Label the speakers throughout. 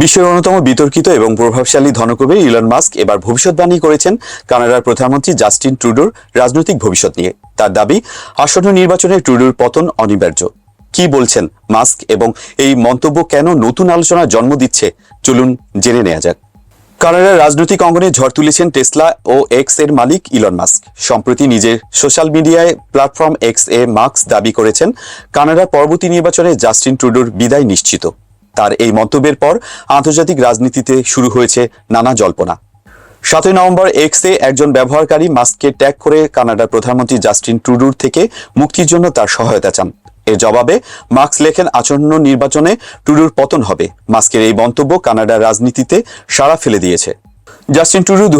Speaker 1: বিশ্বের অন্যতম বিতর্কিত এবং প্রভাবশালী ধনকুবে ইলন মাস্ক এবার ভবিষ্যৎবাণী করেছেন কানাডার প্রধানমন্ত্রী জাস্টিন ট্রুডোর রাজনৈতিক ভবিষ্যৎ নিয়ে। তার দাবি, আসন্ন নির্বাচনে ট্রুডোর পতন অনিবার্য। কি বলছেন মাস্ক এবং এই মন্তব্য কেন নতুন আলোচনার জন্ম দিচ্ছে? চলুন জেনে নেওয়া যাক। কানাডার রাজনৈতিক অঙ্গনে ঝড় তুলেছেন টেসলা ও এক্সের মালিক ইলন মাস্ক। সম্প্রতি নিজের সোশ্যাল মিডিয়ায় প্ল্যাটফর্ম এক্স এ মাস্ক দাবি করেছেন, কানাডার পরবর্তী নির্বাচনে জাস্টিন ট্রুডোর বিদায় নিশ্চিত। তার এই মন্তব্যের পর আন্তর্জাতিক রাজনীতিতে শুরু হয়েছে নানা জল্পনা। সাতই নভেম্বর এক্সে একজন ব্যবহারকারী মাস্ককে ট্যাগ করে কানাডার প্রধানমন্ত্রী জাস্টিন ট্রুডোর থেকে মুক্তির জন্য তার সহায়তা চান। এর জবাবে মার্কস লেখেন আসন্ন নির্বাচনে টুডুর পতন হবে। মাস্কের এই মন্তব্য কানাডার রাজনীতিতে সাড়া ফেলে দিয়েছে। জাস্টিন টুডু দু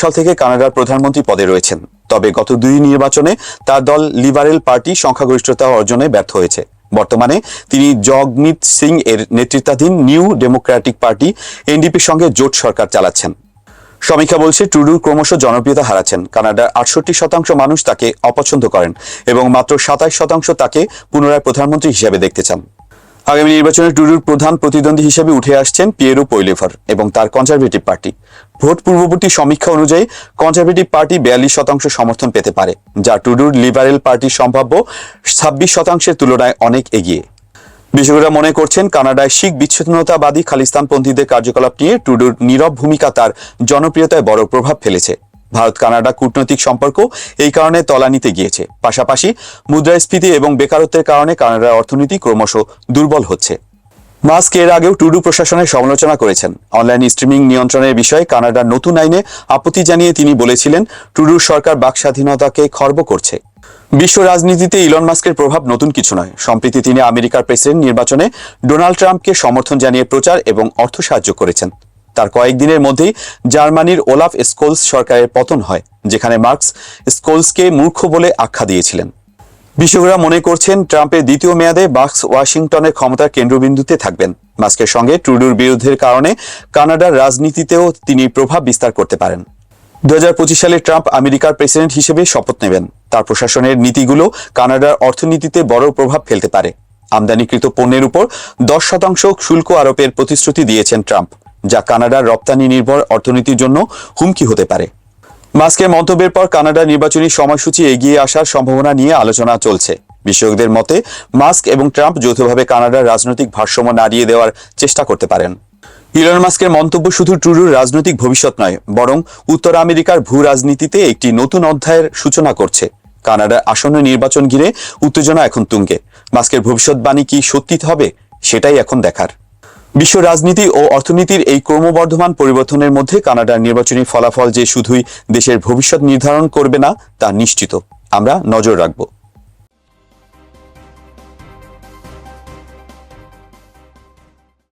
Speaker 1: সাল থেকে কানাডার প্রধানমন্ত্রী পদে রয়েছেন। তবে গত দুই নির্বাচনে তার দল লিবারেল পার্টি সংখ্যাগরিষ্ঠতা অর্জনে ব্যর্থ হয়েছে। বর্তমানে তিনি জগমিত সিং এর নেতৃত্বাধীন নিউ ডেমোক্রেটিক পার্টি, এনডিপির সঙ্গে জোট সরকার চালাচ্ছেন। সমীক্ষা বলছে ট্রুডু ক্রমশ জনপ্রিয়তা হারাচ্ছেন। কানাডার আটষট্টি শতাংশ মানুষ তাকে অপছন্দ করেন এবং মাত্র সাতাশ শতাংশ তাকে পুনরায় প্রধানমন্ত্রী হিসেবে দেখতে চান। আগামী নির্বাচনে টুডুর প্রধান প্রতিদ্বন্দ্বী হিসেবে উঠে আসছেন পিয়েরো পৈলেভার এবং তার কনজারভেটিভ পার্টি। ভোট পূর্ববর্তী সমীক্ষা অনুযায়ী কনজারভেটিভ পার্টি বিয়াল্লিশ শতাংশ সমর্থন পেতে পারে, যা টুডুর লিবারেল পার্টির সম্ভাব্য ছাব্বিশ শতাংশের তুলনায় অনেক এগিয়ে। বিশেষজ্ঞরা মনে করছেন, কানাডায় শিখ বিচ্ছিন্নতাবাদী খালিস্তানপন্থীদের কার্যকলাপ নিয়ে টুডুর নীরব ভূমিকা তার জনপ্রিয়তায় বড় প্রভাব ফেলেছে। ভারত কানাডা কূটনৈতিক সম্পর্ক এই কারণে তলানিতে গিয়েছে। পাশাপাশি মুদ্রাস্ফীতি এবং বেকারত্বের কারণে কানাডার অর্থনীতি ক্রমশ দুর্বল হচ্ছে। মাস্ক এর আগেও টুডু প্রশাসনের সমালোচনা করেছেন। অনলাইন স্ট্রিমিং নিয়ন্ত্রণের বিষয়ে কানাডার নতুন আইনে আপত্তি জানিয়ে তিনি বলেছিলেন, টুডুর সরকার বাক স্বাধীনতাকে খর্ব করছে। বিশ্ব রাজনীতিতে ইলন মাস্কের প্রভাব নতুন কিছু নয়। সম্প্রতি তিনি আমেরিকার প্রেসিডেন্ট নির্বাচনে ডোনাল্ড ট্রাম্পকে সমর্থন জানিয়ে প্রচার এবং অর্থ সাহায্য করেছেন। তার কয়েকদিনের মধ্যেই জার্মানির ওলাফ স্কোলস সরকারের পতন হয়, যেখানে মার্কস স্কোলসকে মূর্খ বলে আখ্যা দিয়েছিলেন। বিশেষজ্ঞরা মনে করছেন ট্রাম্পের দ্বিতীয় মেয়াদে মার্কস ওয়াশিংটনের ক্ষমতার কেন্দ্রবিন্দুতে থাকবেন। মাস্কের সঙ্গে ট্রুডুর বিরোধের কারণে কানাডার রাজনীতিতেও তিনি প্রভাব বিস্তার করতে পারেন। দু হাজার পঁচিশ সালে ট্রাম্প আমেরিকার প্রেসিডেন্ট হিসেবে শপথ নেবেন। তার প্রশাসনের নীতিগুলো কানাডার অর্থনীতিতে বড় প্রভাব ফেলতে পারে। আমদানিকৃত পণ্যের উপর দশ শতাংশ শুল্ক আরোপের প্রতিশ্রুতি দিয়েছেন ট্রাম্প। যা কানাডার রপ্তানি নির্ভর অর্থনীতির জন্য হুমকি হতে পারে। মাস্কের মন্তব্যের পর কানাডার নির্বাচনী সময়সূচি এগিয়ে আসার সম্ভাবনা নিয়ে আলোচনা চলছে। বিশেষজ্ঞদের মতে, মাস্ক এবং ট্রাম্প যৌথভাবে কানাডার রাজনৈতিক ভারসাম্য নাড়িয়ে দেওয়ার চেষ্টা করতে পারেন। ইলন মাস্কের মন্তব্য শুধু ট্রুডুর রাজনৈতিক ভবিষ্যৎ নয়, বরং উত্তর আমেরিকার ভূ রাজনীতিতে একটি নতুন অধ্যায়ের সূচনা করছে। কানাডার আসন্ন নির্বাচন ঘিরে উত্তেজনা এখন তুঙ্গে। মাস্কের ভবিষ্যৎবাণী কি সত্যি হবে, সেটাই এখন দেখার। বিশ্ব রাজনীতি ও অর্থনীতির এই ক্রমবর্ধমান পরিবর্তনের মধ্যে কানাডার নির্বাচনী ফলাফল যে শুধুই দেশের ভবিষ্যৎ নির্ধারণ করবে না, তা নিশ্চিত। আমরা নজর রাখব।